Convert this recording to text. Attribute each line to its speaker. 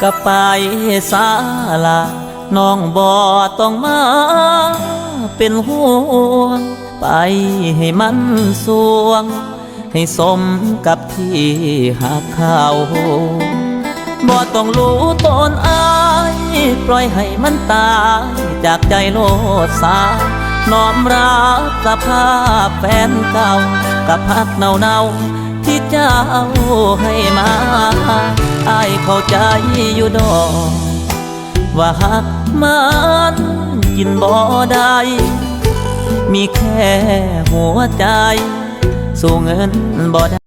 Speaker 1: ก็ไปสาลาน้องบ่ต้องมาเป็นห่วง ไปให้มันสวง ให้สมกับที่หักเขาบ่ต้องรู้ตนอายปล่อยให้มันตายจากใจโลดสาน้อมรับสภาพแฟนเก่ากับพักเนาเนา ที่เจ้าให้มาอายเข้าใจอยู่ดอก ว่าหักมันกินบ่ได้ มีแค่หัวใจ สู้เงินบ่ได้